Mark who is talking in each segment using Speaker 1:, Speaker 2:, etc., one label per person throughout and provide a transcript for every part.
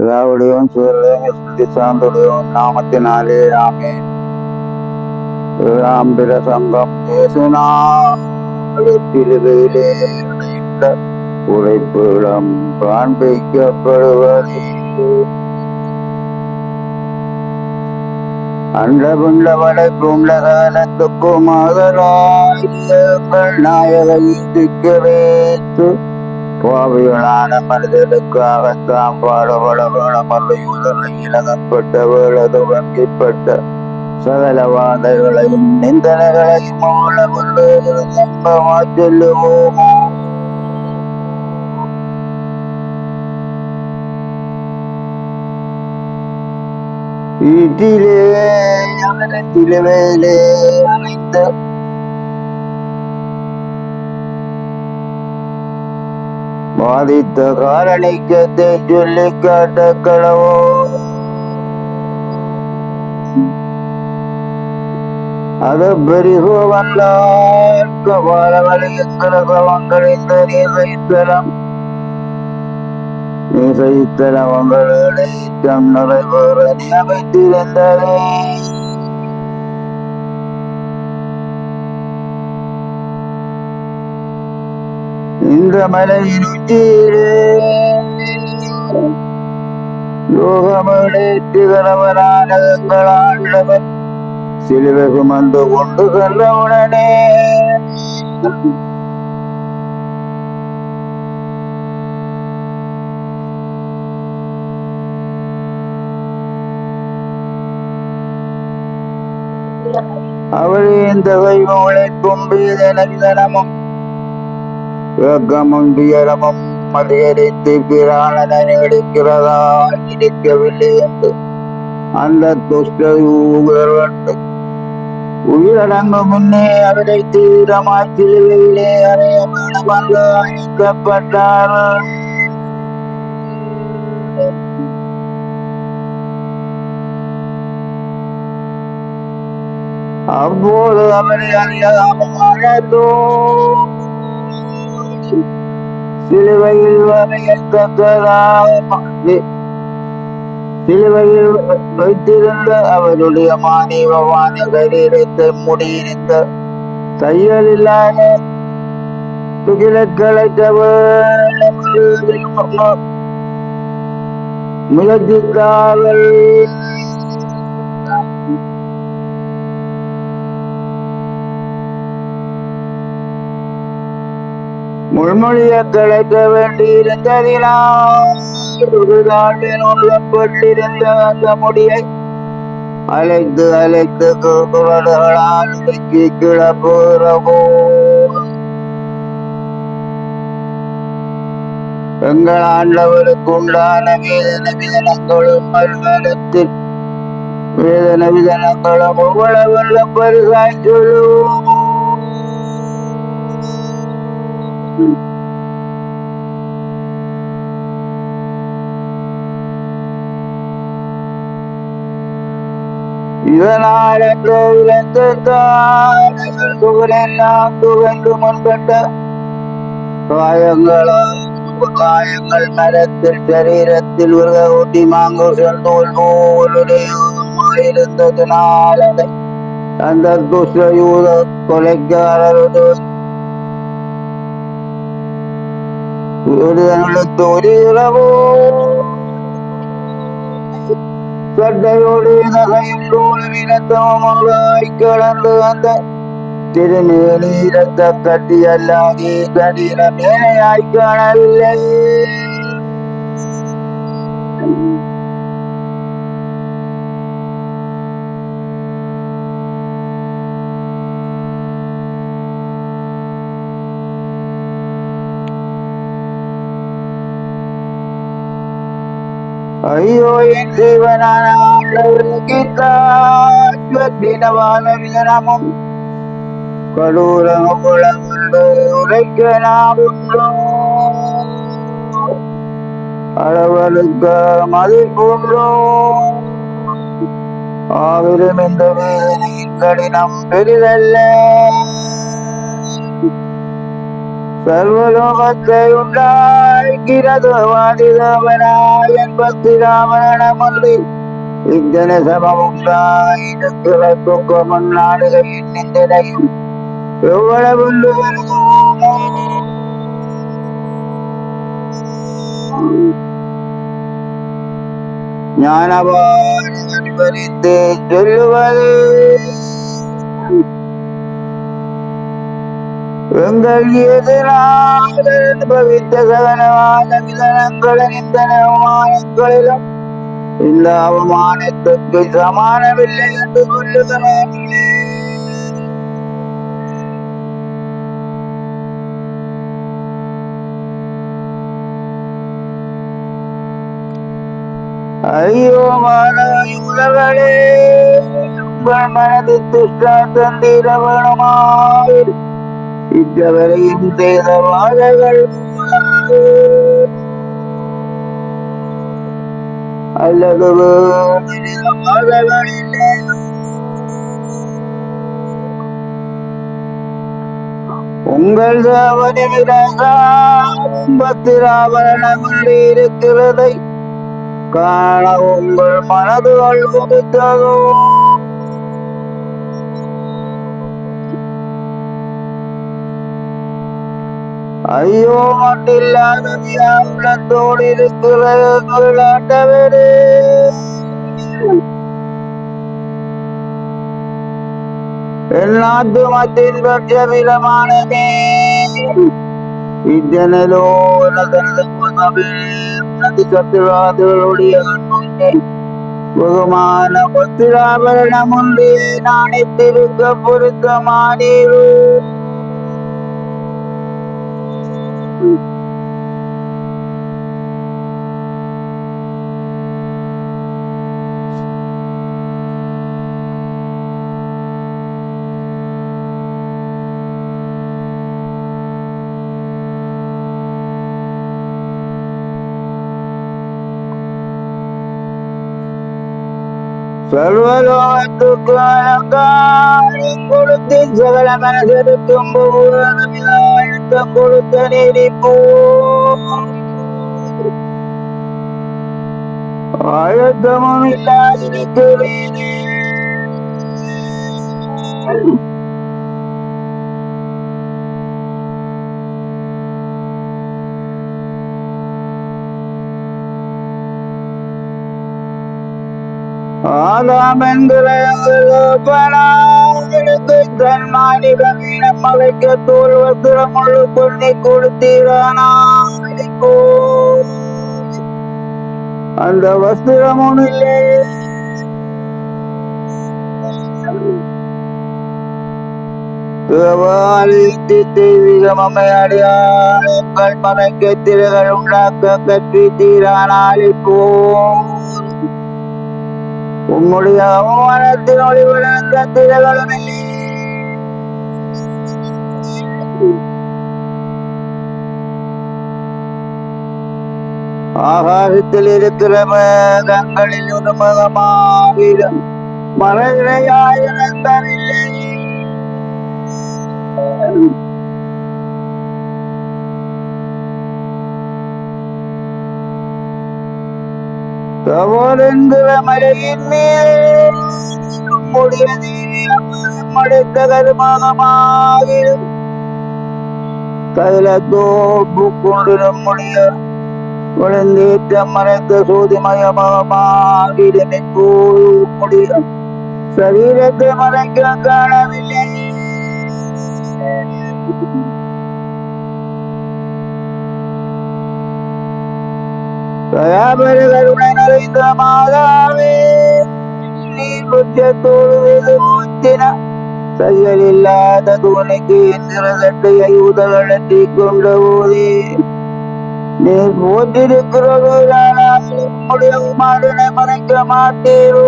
Speaker 1: பிதாவுடையவன் சுதரே சார்ந்துடையவன் நாமத்தினாலே ஆமே ஏழாம் பிரசங்கம் பேசுனாலே உழைப்பிடம் காண்பிக்கப்படுவதே அண்ட புண்ட வடைப்புண்ட காலத்துக்கும் ஆதராயுங்கள் நாயகை திக்கவேத்து மனிதனுக்காக தாம் பாடுபட வேணமல்லையுதனை இலகப்பட்ட வேளது வங்கிப்பட்ட சகலவாதைகளையும் நிந்தனைகளையும் அவளவல்லமா சொல்லுவோமோ வீட்டிலே அவனத்திலே வேலே பாதித்த காரணிக்கத்தை சொல்லி காட்ட கடவோ அது பெரிகோ வந்தால் கபாலவழியங்கிற கவங்களிந்த தம் நீசைத்தலம் உங்களுடைய இஷ்டம் நிறைவேற நியமித்திருந்ததே. இந்த மலையின் உச்சியிலே சிலுவை சுமந்து கொண்டு செல்லவுடனே அவரே இந்த தெய்வம் உழைப்பும் வேதனமும் ஏக்கமும் துயரமும் அதிகரித்து பிராணனை எடுக்கிறதா இருக்கவில்லை என்று அந்த துஷ்ட உயர்வண்டு உயிரடங்கு முன்னே அவரை தீவிரமாய் சிலுவையிலே அறைய வேண்டுமென்று அழைக்கப்பட்டார். அப்போது அவரை அறியாமோ சிலுவையில் வரையத்தக்கதாக சிலுவையில் வைத்திருந்த அவருடைய மாநிலமான சரீரத்தை முடியிருந்த தையலில்லாத துகிலக்களை முயற்சித்தார்கள் முள்மொழிய கிடைக்க வேண்டியிருந்ததினால் அந்த முடியை அழைத்து அழைத்து குரல்களால் இடுக்கி கிளப்புகிறவோ எங்கள் ஆண்டவருக்கு உண்டான வேதன விதனங்களும் மறுமலத்தில் வேதன விதனங்களும் எவ்வளவு பரிசாய் சொல்லுவோம். ഇവനാലെന്റെ വിരന്തത്താളുകളെല്ലാം മുൻപെട്ട് കായങ്ങളോ കായങ്ങൾ മരത്തിൽ ശരീരത്തിൽ ഊട്ടി മാങ്കൂശൽ തോൽ പോലുടേതുമായിരുന്നതിനാലത് അന്തർദുഷ്ടയൂത அந்த துஷ்டயூத கொலைக்காரரது சட்டையோடு நகையும் நூலுவினத்தமாய் கலந்து அந்த திருநேலி ரத்த கட்டி அல்லாதி கடின மேலையாய் காணவில்லை ஐயோ என் ஜீவனான ஆண்டவருக்கு தினவான விதனமும் கடூரம் உலகுண்டு உரைக்க நாம் உண்டோ. அளவலுக்கு ஆவிலும் இந்த வேதனையின் கடினம் பெரிதல்ல. சர்வலோகத்தை உண்டா. വാദിതവനായ പത്തിരാമരണമുള്ളിൽ ഇന്ധന സമമുണ്ടായിരത്തിറക്കുമണ്ണാടുകയിൽ നിന്ദനയും എവ്വളവുള്ളു ഞാനവാൻ ചൊല്ലുവത്. எங்கள் எதிராக அனுபவித்த சகனமான விதனங்களின் இந்த அவமானங்களிலும் இந்த அவமானத்துக்கு சமானமில்லை என்று சொல்லுகிறார்களே. ஐயோ மாணவர்களே உங்கள் மனது துஷ்டா தந்திர வேணுமாய் இற்றவரையும் செய்த அல்லது உங்கள் பத்திராபரணங்கள் இருக்கிறதை காண உங்கள் மனதுகள் கொடுத்ததோ ஐயோ மட்டில்லாத உள்ளத்தோடு இருக்கிற எங்கள் ஆண்டவரே என் நாட்டு மத்தின் பட்சமிலமானமே இத்தனலோ தனது உனது சத்துவாதிகளுடைய கண்முன்னே பகுமான ಸರ್ವಲೋಕ ಕಾರ್ಯ ಕೊಡುತ್ತಿ ಜಗಳ ಮನಸ್ಸು ತುಂಬುವುದು கொடுத்து கொடுத்த நீடிப்போ அழுத்தமும் இல்லாதிருக்கிறேனே ஆதாம் என்கிற எங்களுக்கு தன் மாநிலம் இனம் தோல் வஸ்திரம் முழு பொண்ணி கொடுத்தீரானா? அந்த வஸ்திரமும் இல்லை தெய்வீகமையடியாள் மலைக்க உண்டாக்க கற்றி உம்முடைய அவமானத்தின் ஒளிவிழந்த திரைகளும் இல்லை ആകാശത്തിലിരിക്കുന്ന മേഘങ്ങളിൽ ഉന്മതമാകിലും മറയായ എന്തറില്ലേ கையில நம்முடைய கொண்டு நம்முடைய குழந்தேற்ற மறைந்த சோதிமயமாகிடும் எப்போது முடியும் சரீரத்தை மறைக்க காணவில்லை தயாபரகருணை நிறைந்த மாதாவே நீ குற்றத்தோடு வெகு மூச்சின செயலில்லாத துணைக்கு என்கிற சட்டையை உதவழத்தி கொண்ட போதே நீ போற்றிருக்கிறது உம்முடைய குமாரனை மறைக்க மாட்டீரோ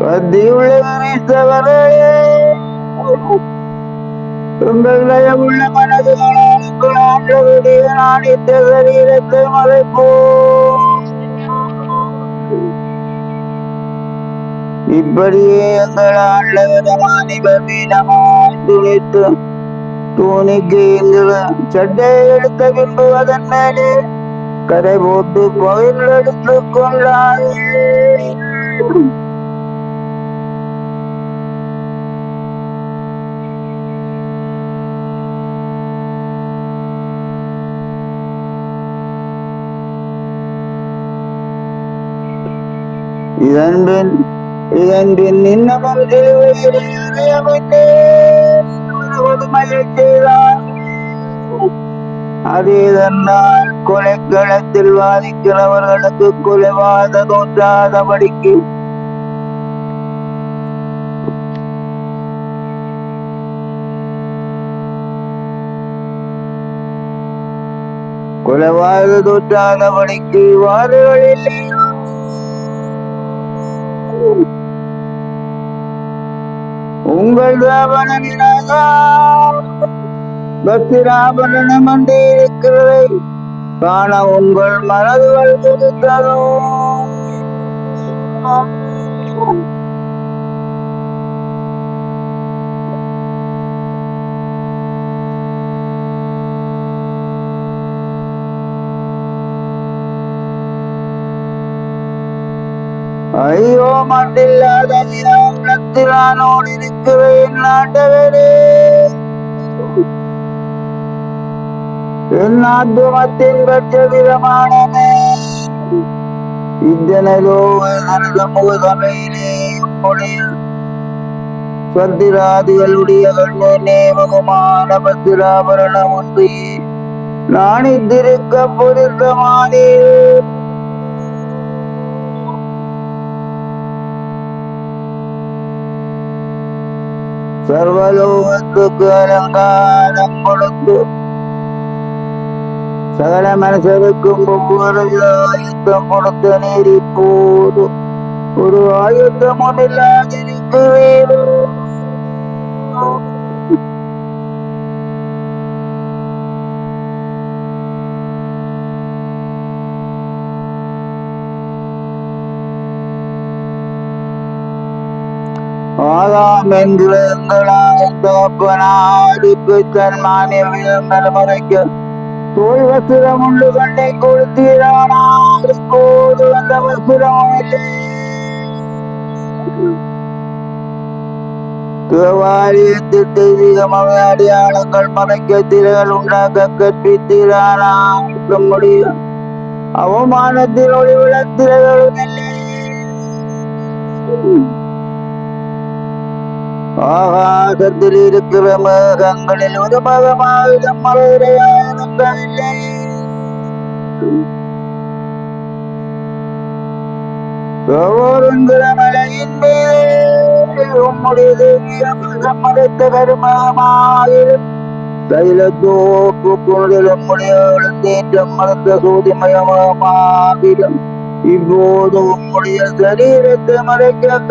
Speaker 1: பத்தியுள்ள கிறிஸ்தவரே உங்கள் தயவுள்ள மனதுகளால் ஆண்டவருடைய நாணித்த சரீரத்தை மறைப்போம் இப்படியே எங்கள் ஆண்டவரமானிவர் மீனமாய் துணித்து தூணிக்கு இந்த சட்டை எடுத்த பின்பு அதன் மேலே கரை போட்டு பகிர் எடுத்து கொண்டார் இதன் பின் இதன் பின் இன்னமும் சிலுவையில் அறையப்பட்டு ஒரு கொலைக்களத்தில் வாதிக்கிறவர்களுக்கு குலைவாத தோன்றாதபடிக்கு. கொலைவாத தோற்றாதபடிக்கு வாறுகளில் உங்கள் ராவணனினாக பக்திராபரணம் என்று இருக்கிறதை காண உங்கள் மனதுகள் கொடுத்ததோ ஐயோ மட்டில்லாத நானோடு இருக்கிறேன் நாட்டவரே என் ஆத்துமத்தின் பெற்ற விதமானமே இத்தனதோ சபையிலே உடைய சந்திராதிகளுடைய நேமகமான பத்திராபரணம் நான் நாணித்திருக்க பொருத்தமானே சர்வலோகத்துக்கு அலங்காரம் கொடுத்து சகல மனுஷருக்கும் ஒவ்வொரு ஆயுத்தம் கொடுத்த நீர் இப்போது ஒரு என்று ஒன்றில்லாதிருக்கிறீரோ ஆதாம் என்கிற எங்களால் தகப்பனாருக்கு தோல் வசுரம் உண்டு கண்டை கொடுத்தீரானால் இப்போது அந்த வசுரம் இல்லை தேவாலயத்திற்கு அதிகமாக அடையாளங்கள் மறைக்க திரைகள் உண்டாக்க கற்பித்தீரானா முடியும். அவமானத்தில் ஒளிவிட திரைகளும் இல்லை. ആകാശത്തിലിരിക്കുന്ന മേഘങ്ങളിൽ ഒരു മകമായി ശരീരത്തെ മറയ്ക്കാൻ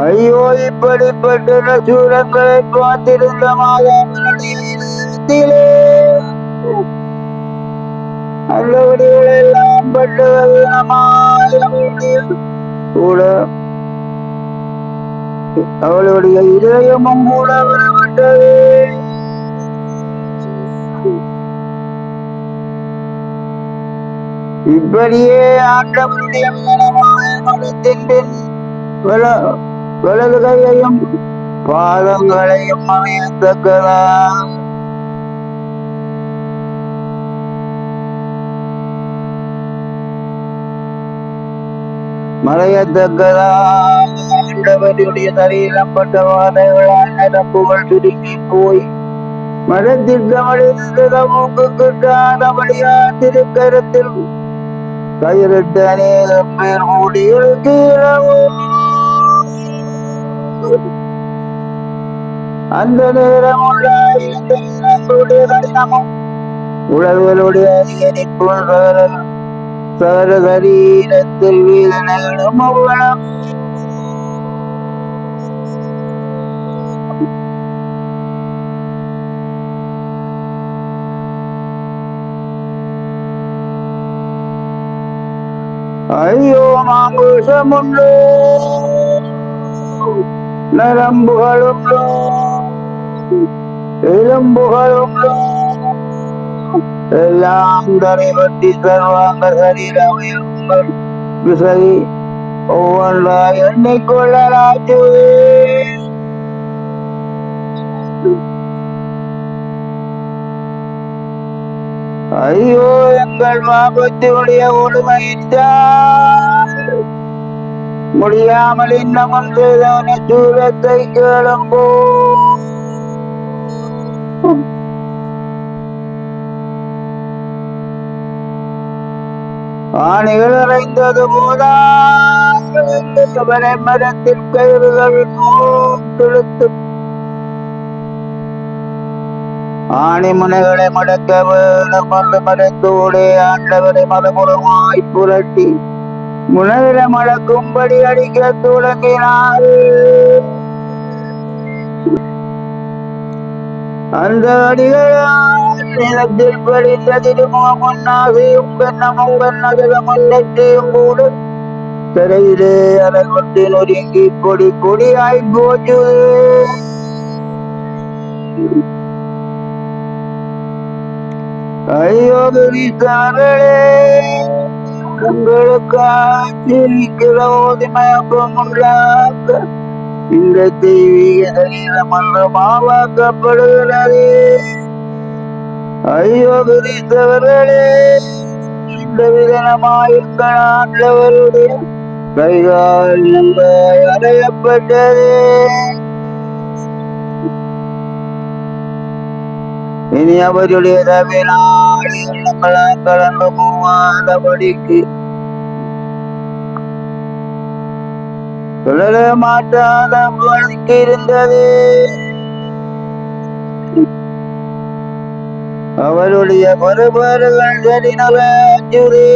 Speaker 1: ஐயோ இப்படிப்பட்ட சூரங்களை பார்த்திருந்த மாதாவினுடைய இதயத்திலே நல்லபடிகள் எல்லாம் பட்டவர்களமாய் கூட. அவளுடைய இதயமும் கூட வரப்பட்டது இப்படியே ஆண்டவருடைய மனமான மனத்தின் பின் வலது கையையும் பாதங்களையும் அமையத்தக்கதா மறையத்தக்கதா ஆண்டவருடைய சரீரம் பட்ட வாதைகளால் நரம்புகள் சுருங்கி போய் மரத்திட்டமடைந்த மூக்கு கிட்டாதபடியா திருக்கரத்தில் கயிறிட்ட அநேகம் பேர் மூடி இருக்கிறோம் அந்த நேரம் உண்டாயிருந்த இனங்களுடைய கடினமும் உழல்களுடைய அதிகரிப்பும் சகல சரீரத்தில் அவ்வளவு. நரம்புகளும் எலும்புகளும் எல்லாம் தரைவட்டி சர்வாங்க சரீரமையுங்கள் விசதி ஒவ்வொன்றாய் எண்ணிக்கொள்ளலாச்சுவே ஐயோ எங்கள் மாபத்தினுடைய கொடுமையிட்டால் முடியாமல் இன்னமும் செய்தான தூரத்தை கேளும்போ ஆணிகள் அறைந்தது போதாவனை மரத்தில் கயிறுகள் துளுத்து ஆணி முனைகளை மடக்க வேணும் என்று மரத்தோடு ஆண்டவரை மதமுறமாய் புரட்டி. முனைகளை மடக்கும்படி அடிக்க தொடங்கினார் அந்த அடிகளால் நிலத்தில் படித்த திருமுகம் ஒன்னாகையும் பெண்ணமும் பெண்ணகலமும் நெற்றியும் கூட திரையிலே அரைவட்டி நொறுங்கி கொடி கொடியாய் போச்சு ஐயோ கிரீஸ்வரே உங்களுக்காக மயக்கம் உண்டாக்க இந்த தெய்வீக சரீரம் மன்றமாவாக்கப்படுகிறது ஐயோ கிரீஸ்வரே இந்த விதனமாயிருங்கள் ஆண்டவருடைய கைகால் நம்ப அடையப்பட்டது. இனி அவருடைய எண்ணங்களால் கலந்து போவாதபடிக்கு தொடர மாட்டாத வழிக்கு இருந்தது. அவருடைய பருபர்கள் சரிநல நலச்சுரே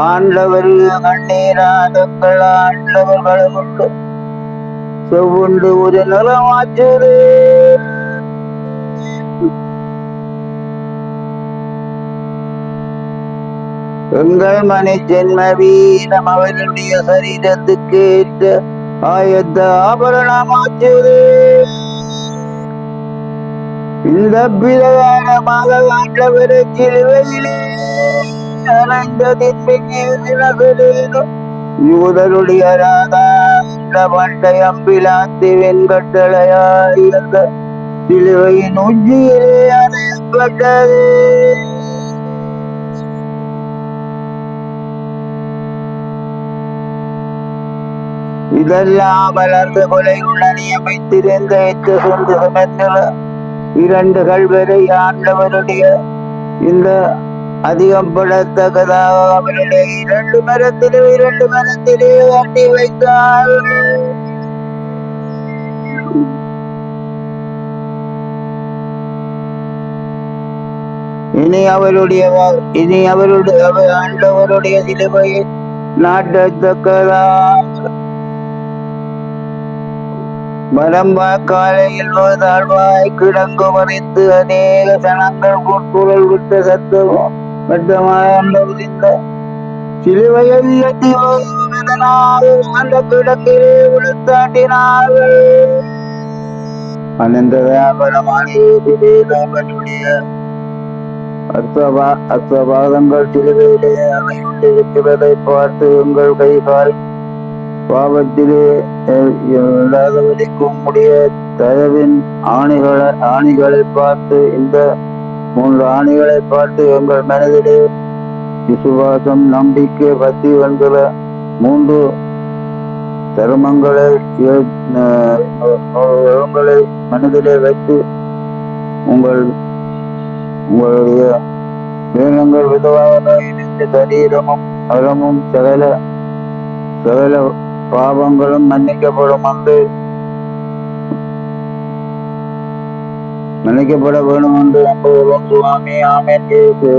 Speaker 1: ஆண்டவர் கண்ணீராதங்கள் ஆண்டவர்களை கொண்டு செவ்வுண்டு ஒரு நலமாச்சுரே எங்கள் மனை ஜென்ம வீரம் அவனுடைய சரீரத்துக்கு ஏற்ற ஆயத்த ஆபரணமாச்சுது இந்த பிரகாரமாக ஆண்டவர் சிலுவையிலே அணைந்ததின் யூதருடைய ராதா இந்த பண்டை அம்பிலாத்தி வெண்கட்டளையாயிருந்த சிலுவையின் உச்சியிலே அறையப்பட்டது இதெல்லாம் வளர்ந்து கொலையுள்ள நியமித்திருந்த எட்டு சொந்து சுமந்துள்ள இரண்டு கல்வரை ஆண்டவருடைய இந்த அதிகம் படத்தக்கதாக அவருடைய இரண்டு மரத்திலே இரண்டு மரத்திலே கட்டி வைத்தார் இனி அவருடைய இனி அவருடைய ஆண்டவருடைய சிலுவையை நாட்டத்தக்கதாக மரம்பா காலையில் தாழ்வாய் கிடங்கு மறைத்து அநேக சனங்கள் குரல் விட்ட சத்தமும் வட்டமாய் சிலுவையை அந்த கிடங்கிலே விழுத்தாட்டினார்கள் அனந்த வியாபாரமானிய அஸ்வபா அஸ்வபாதங்கள் சிலுவையிலே அமைந்திருக்கிறதை பார்த்து உங்கள் கை பாவத்திலே இல்லாதவரைக்கும் உடைய தயவின் ஆணிகளை ஆணிகளை பார்த்து இந்த மூன்று ஆணிகளை பார்த்து எங்கள் மனதிலே விசுவாசம் நம்பிக்கை பக்தி என்கிற மூன்று தர்மங்களை உங்களை மனதிலே வைத்து உங்கள் உங்களுடைய வேதங்கள் விதவாக சரீரமும் அறமும் சகல சகல பாவங்களும் மன்னிக்கப்படும் அன்று மன்னிக்கப்பட வேணும் என்று நம்புகிறோம் சுவாமி. ஆமேன். இயேசு.